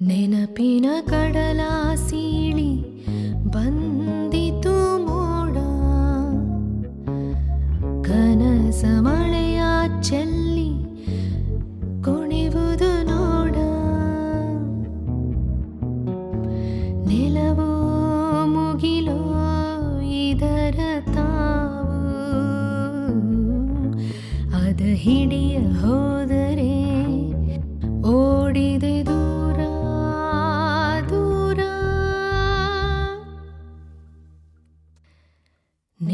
ನೆನಪಿನ ಕಡಲ ಸೀಳಿ ಬಂದಿತು ಮೋಡ. ಕನಸ ಮಳೆಯ ಚೆಲ್ಲಿ ಕುಣಿವುದು ನೋಡ. ನೆಲವೋ ಮುಗಿಲೋ ಇದರ ತಾವು. ಅದ ಹಿಡಿಯ ಹೋದರೆ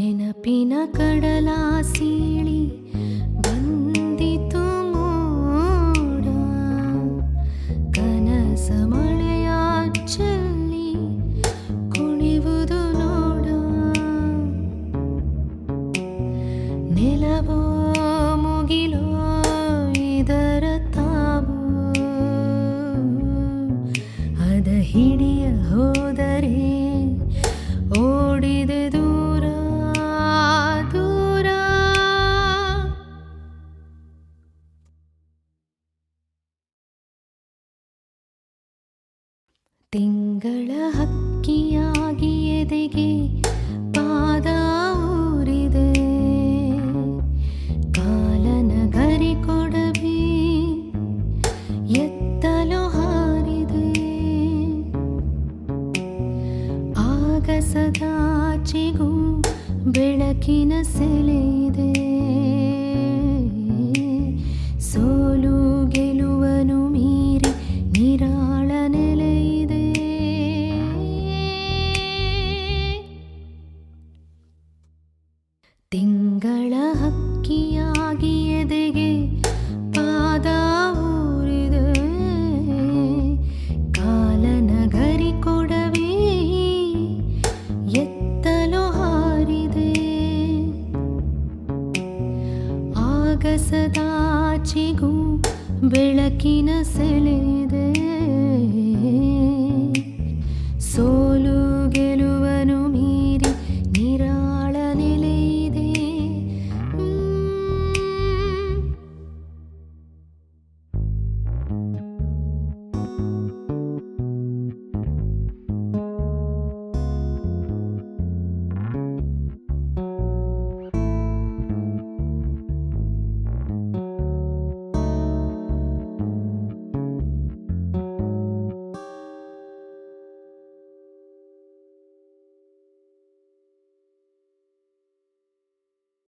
ನೆನಪಿನ ಕಡಲ ತಿಂಗಳ ಹಕ್ಕಿಯಾಗಿ ಎದೆಗೆ ಪಾದ ಊರಿದೆ. ಕಾಲನ ಗರಿ ಕೊಡಬಿ ಎತ್ತಲು ಹಾರಿದೆ. ಆಗಸದಾಚೆಗೂ ಬೆಳಕಿನ ಸೆಲೆಯಿದೆ ತಿಂಗಳ ಹಕ್ಕಿಯಾಗಿ ಎದೆಗೆ ಪಾದ ಊರಿದೆ. ಕಾಲನ ಗರಿ ಕೊಡವೇ ಎತ್ತಲು ಹಾರಿದೆ. ಆಗಸದಾಚಿಗೂ ಬೆಳಕಿನ ಸೆಲೆಯಿದೆ